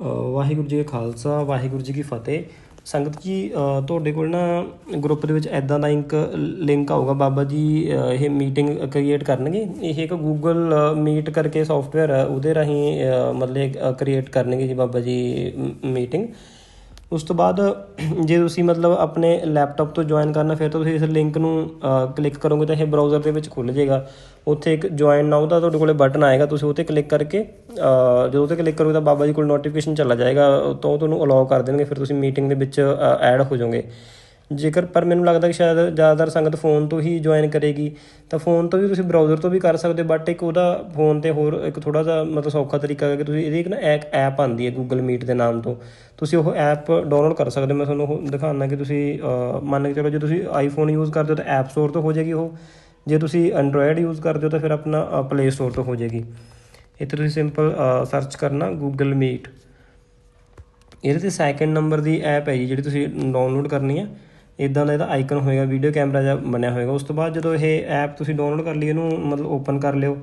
ਵਾਹਿਗੁਰੂ ਜੀ ਕਾ ਖਾਲਸਾ, ਵਾਹਿਗੁਰੂ ਜੀ ਕੀ ਫਤਿਹ। ਸੰਗਤ ਜੀ ਤੁਹਾਡੇ ਕੋਲ ਨਾ ਗਰੁੱਪ ਦੇ ਵਿੱਚ ਐਦਾਂ ਦਾ ਇੱਕ ਲਿੰਕ ਆਊਗਾ। ਬਾਬਾ ਜੀ ਇਹ ਮੀਟਿੰਗ ਕ੍ਰੀਏਟ ਕਰਨਗੇ। ਇਹ ਇੱਕ ਗੂਗਲ ਮੀਟ ਕਰਕੇ ਸੌਫਟਵੇਅਰ ਹੈ ਉਹਦੇ ਰਾਹੀਂ ਮਤਲਬ ਕ੍ਰੀਏਟ ਕਰਨਗੇ ਜੀ ਬਾਬਾ ਜੀ ਮੀਟਿੰਗ ਉਸ ਤੋਂ ਬਾਅਦ ਜੇ ਤੁਸੀਂ ਮਤਲਬ ਆਪਣੇ ਲੈਪਟਾਪ ਤੋਂ ਜੁਆਇਨ ਕਰਨਾ ਫਿਰ ਤਾਂ ਤੁਸੀਂ ਇਸ ਲਿੰਕ ਨੂੰ ਕਲਿੱਕ ਕਰੋਗੇ ਤਾਂ ਇਹ ਬਰਾਊਜ਼ਰ ਦੇ ਵਿੱਚ ਖੁੱਲ ਜਾਏਗਾ। ਉੱਥੇ ਇੱਕ ਜੁਆਇਨ ਨਾਓ ਦਾ ਤੁਹਾਡੇ ਕੋਲੇ ਬਟਨ ਆਏਗਾ ਤੁਸੀਂ ਉਹ ਤੇ ਕਲਿੱਕ ਕਰਕੇ ਅ, ਜਦੋਂ ਤੇ ਕਲਿੱਕ ਕਰੋਗੇ ਤਾਂ ਬਾਬਾ ਜੀ ਕੋਲ ਨੋਟੀਫਿਕੇਸ਼ਨ ਚਲਾ ਜਾਏਗਾ ਤਾਂ ਉਹ ਤੁਹਾਨੂੰ ਅਲਾਉ ਕਰ ਦੇਣਗੇ ਫਿਰ ਤੁਸੀਂ ਮੀਟਿੰਗ ਦੇ ਵਿੱਚ ਐਡ ਹੋ ਜਾਓਗੇ। ਜੇਕਰ, ਪਰ ਮੈਨੂੰ ਲੱਗਦਾ ਕਿ ਸ਼ਾਇਦ ਜ਼ਿਆਦਾਤਰ ਸੰਗਤ ਫੋਨ ਤੋਂ ਹੀ ਜੁਆਇਨ ਕਰੇਗੀ। ਤਾਂ ਫੋਨ ਤੋਂ ਵੀ ਤੁਸੀਂ ਬਰਾਊਜ਼ਰ ਤੋਂ ਵੀ ਕਰ ਸਕਦੇ ਬਟ ਇੱਕ ਉਹਦਾ ਫੋਨ ਤੇ ਹੋਰ ਇੱਕ ਥੋੜਾ ਜਿਹਾ ਮਤਲਬ ਸੌਖਾ ਤਰੀਕਾ ਹੈ ਕਿ ਤੁਸੀਂ, ਇਹਦੀ ਇੱਕ ਨਾ ਐਕ ਐਪ ਆਂਦੀ ਹੈ Google Meet ਦੇ ਨਾਮ ਤੋਂ। ਤੁਸੀਂ ਉਹ ਐਪ ਡਾਊਨਲੋਡ ਕਰ ਸਕਦੇ ਹੋ। ਮੈਂ ਤੁਹਾਨੂੰ ਉਹ ਦਿਖਾਉਣਾ ਕਿ ਤੁਸੀਂ ਮੰਨ ਕੇ ਚਲੋ ਜੇ ਤੁਸੀਂ ਆਈਫੋਨ ਯੂਜ਼ ਕਰਦੇ ਹੋ ਤਾਂ ਐਪ ਸਟੋਰ ਤੋਂ ਹੋ ਜਾਏਗੀ ਉਹ। ਜੇ ਤੁਸੀਂ ਐਂਡਰੋਇਡ ਯੂਜ਼ ਕਰਦੇ ਹੋ ਤਾਂ ਫਿਰ ਆਪਣਾ ਪਲੇ ਸਟੋਰ ਤੋਂ ਹੋ ਜਾਏਗੀ। ਇੱਥੇ ਤੁਸੀਂ ਸਿੰਪਲ ਸਰਚ ਕਰਨਾ Google Meet ਇਹਦੇ ਤੇ ਸੈਕੰਡ ਨੰਬਰ ਦੀ ਐਪ ਹੈ ਜੀ, ਜਿਹੜੀ ਤੁਸੀਂ ਡਾਊਨਲੋਡ ਕਰਨੀ ਹੈ। ਇਦਾਂ ਦਾ ਇਹਦਾ ਆਈਕਨ ਹੋਏਗਾ ਵੀਡੀਓ ਕੈਮਰਾ ਜਿਹਾ ਬਣਿਆ ਹੋਏਗਾ। ਉਸ ਤੋਂ ਬਾਅਦ ਜਦੋਂ ਇਹ ਐਪ ਤੁਸੀਂ ਡਾਊਨਲੋਡ ਕਰ ਲਈ, ਇਹਨੂੰ ਮਤਲਬ ਓਪਨ ਕਰ ਲਿਓ।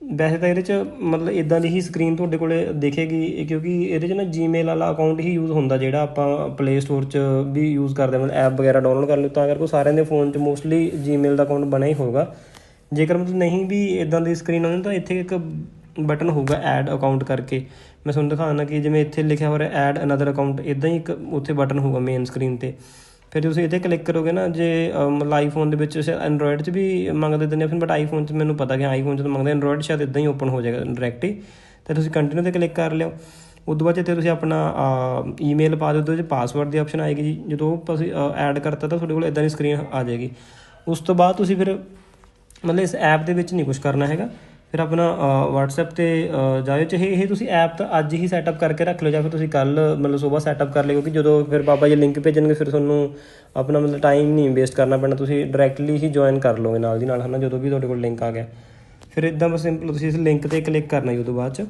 ਵੈਸੇ ਤਾਂ ਇਹਦੇ 'ਚ ਮਤਲਬ ਇਦਾਂ ਦੀ ਹੀ ਸਕਰੀਨ ਤੁਹਾਡੇ ਕੋਲੇ ਦਿਖੇਗੀ, ਇਹ ਕਿਉਂਕਿ ਇਹਦੇ 'ਚ ਨਾ ਜੀਮੇਲ ਵਾਲਾ ਅਕਾਊਂਟ ਹੀ ਯੂਜ਼ ਹੁੰਦਾ, ਜਿਹੜਾ ਆਪਾਂ ਪਲੇ ਸਟੋਰ 'ਚ ਵੀ ਯੂਜ਼ ਕਰਦੇ ਮਤਲਬ ਐਪ ਵਗੈਰਾ ਡਾਊਨਲੋਡ ਕਰ ਲਿਓ, ਤਾਂ ਕਰਕੇ ਸਾਰਿਆਂ ਦੇ ਫੋਨ 'ਚ ਮੋਸਟਲੀ ਜੀਮੇਲ ਦਾ ਅਕਾਊਂਟ ਬਣਿਆ ਹੀ ਹੋਊਗਾ। ਜੇਕਰ ਮਤਲਬ ਨਹੀਂ ਵੀ ਇਦਾਂ ਦੀ ਸਕਰੀਨ ਆਉਂਦੀ, ਤਾਂ ਇੱਥੇ ਇੱਕ ਬਟਨ ਹੋਊਗਾ ਐਡ ਅਕਾਊਂਟ ਕਰਕੇ। ਮੈਂ ਤੁਹਾਨੂੰ ਦਿਖਾਉਣਾ ਕਿ ਜਿਵੇਂ ਇੱਥੇ ਲਿਖਿਆ ਹੋ ਰਿਹਾ ਐਡ ਅਨਦਰ ਅਕਾਊਂਟ ਇਦਾਂ ਹੀ ਇੱਕ ਉੱਥੇ ਬਟਨ ਹੋਊਗਾ ਮੇਨ ਸਕਰੀਨ ਤੇ। ਫਿਰ ਤੁਸੀਂ ਇੱਥੇ ਕਲਿੱਕ ਕਰੋਗੇ ਨਾ, ਜੇ ਮਤਲਬ ਆਈਫੋਨ ਦੇ ਵਿੱਚ ਸ਼ਾਇਦ ਐਂਡਰੋਇਡ 'ਚ ਵੀ ਮੰਗਦੇ ਦਿੰਦੇ ਆ, ਫਿਰ ਬਟ ਆਈਫੋਨ 'ਚ ਮੈਨੂੰ ਪਤਾ ਕਿ ਆਈਫੋਨ 'ਚ ਤਾਂ ਮੰਗਦੇ ਐਂਡਰੋਇਡ ਸ਼ਾਇਦ ਇਦਾਂ ਹੀ ਓਪਨ ਹੋ ਜਾਏਗਾ ਡਾਇਰੈਕਟ ਹੀ ਤੇ ਤੁਸੀਂ ਕੰਟੀਨਿਊ ਤੇ ਕਲਿੱਕ ਕਰ ਲਿਓ। ਉਦੋਂ ਬਾਅਦ 'ਚ ਤੁਸੀਂ ਆਪਣਾ ਈਮੇਲ ਪਾ ਦਿਓ, ਉਹਦੇ ਪਾਸਵਰਡ ਦੀ ਆਪਸ਼ਨ ਆਏਗੀ ਜੀ। ਜਦੋਂ ਉਹ ਤੁਸੀਂ ਐਡ ਕਰਤਾ ਤਾਂ ਤੁਹਾਡੇ ਕੋਲ ਇਦਾਂ ਦੀ ਸਕਰੀਨ ਆ ਜਾਏਗੀ। ਉਸ ਤੋਂ ਬਾਅਦ ਤੁਸੀਂ ਫਿਰ, ਮਤਲਬ ਇਸ ਐਪ ਦੇ ਵਿੱਚ ਨਹੀਂ ਕੁਝ ਕਰਨਾ ਹੈਗਾ। ਫਿਰ ਆਪਣਾ WhatsApp ਤੇ ਜਾਇਓ। ਚਾਹੇ ਇਹ ਤੁਸੀਂ ਐਪ ਤਾਂ ਅੱਜ ਹੀ ਸੈਟਅਪ ਕਰਕੇ ਰੱਖ ਲਓ ਜਾਂ ਫਿਰ ਤੁਸੀਂ ਕੱਲ ਮਤਲਬ ਸਵੇਰ ਸੈਟਅਪ ਕਰ ਲਿਓ, ਕਿਉਂਕਿ ਜਦੋਂ ਫਿਰ ਬਾਬਾ ਜੀ ਲਿੰਕ ਭੇਜਣਗੇ, ਫਿਰ ਤੁਹਾਨੂੰ ਆਪਣਾ ਮਤਲਬ ਟਾਈਮ ਨਹੀਂ ਵੇਸਟ ਕਰਨਾ ਪੈਣਾ। ਤੁਸੀਂ ਡਾਇਰੈਕਟਲੀ ਹੀ ਜੁਆਇਨ ਕਰ ਲਓਗੇ ਨਾਲ ਦੀ ਨਾਲ, ਹਨਾ? ਜਦੋਂ ਵੀ ਤੁਹਾਡੇ ਕੋਲ ਲਿੰਕ ਆ ਗਿਆ। ਫਿਰ ਇਦਾਂ ਬਸ ਸਿੰਪਲ ਤੁਸੀਂ ਇਸ ਲਿੰਕ ਤੇ ਕਲਿੱਕ ਕਰਨਾ ਜੀ ਉਦੋਂ ਬਾਅਦ ਚ।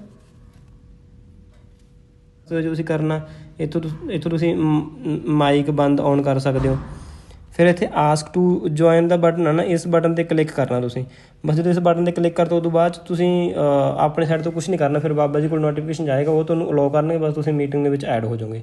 ਸੋ ਜੋ ਤੁਸੀਂ ਕਰਨਾ, ਇੱਥੋਂ ਤੁਸ- ਇੱਥੋਂ ਤੁਸੀਂ ਮਾਈਕ ਬੰਦ ਔਨ ਕਰ ਸਕਦੇ ਹੋ। ਫਿਰ ਇੱਥੇ ਆਸਕ ਟੂ ਜੁਆਇਨ ਦਾ ਬਟਨ ਹੈ ਨਾ, ਇਸ ਬਟਨ ਤੇ ਕਲਿੱਕ ਕਰਨਾ ਤੁਸੀਂ। ਬਸ ਜਦੋਂ ਇਸ ਬਟਨ ਤੇ ਕਲਿੱਕ ਕਰ ਤੋਂ ਬਾਅਦ 'ਚ ਤੁਸੀਂ ਆਪਣੇ ਸਾਈਡ ਤੋਂ ਕੁਝ ਨਹੀਂ ਕਰਨਾ, ਫਿਰ ਬਾਬਾ ਜੀ ਕੋਲ ਨੋਟੀਫਿਕੇਸ਼ਨ ਜਾਏਗਾ, ਉਹ ਤੁਹਾਨੂੰ ਅਲਾਉ ਕਰਨਗੇ, ਬਸ ਤੁਸੀਂ ਮੀਟਿੰਗ ਦੇ ਵਿੱਚ ਐਡ ਹੋ ਜਾਓਗੇ।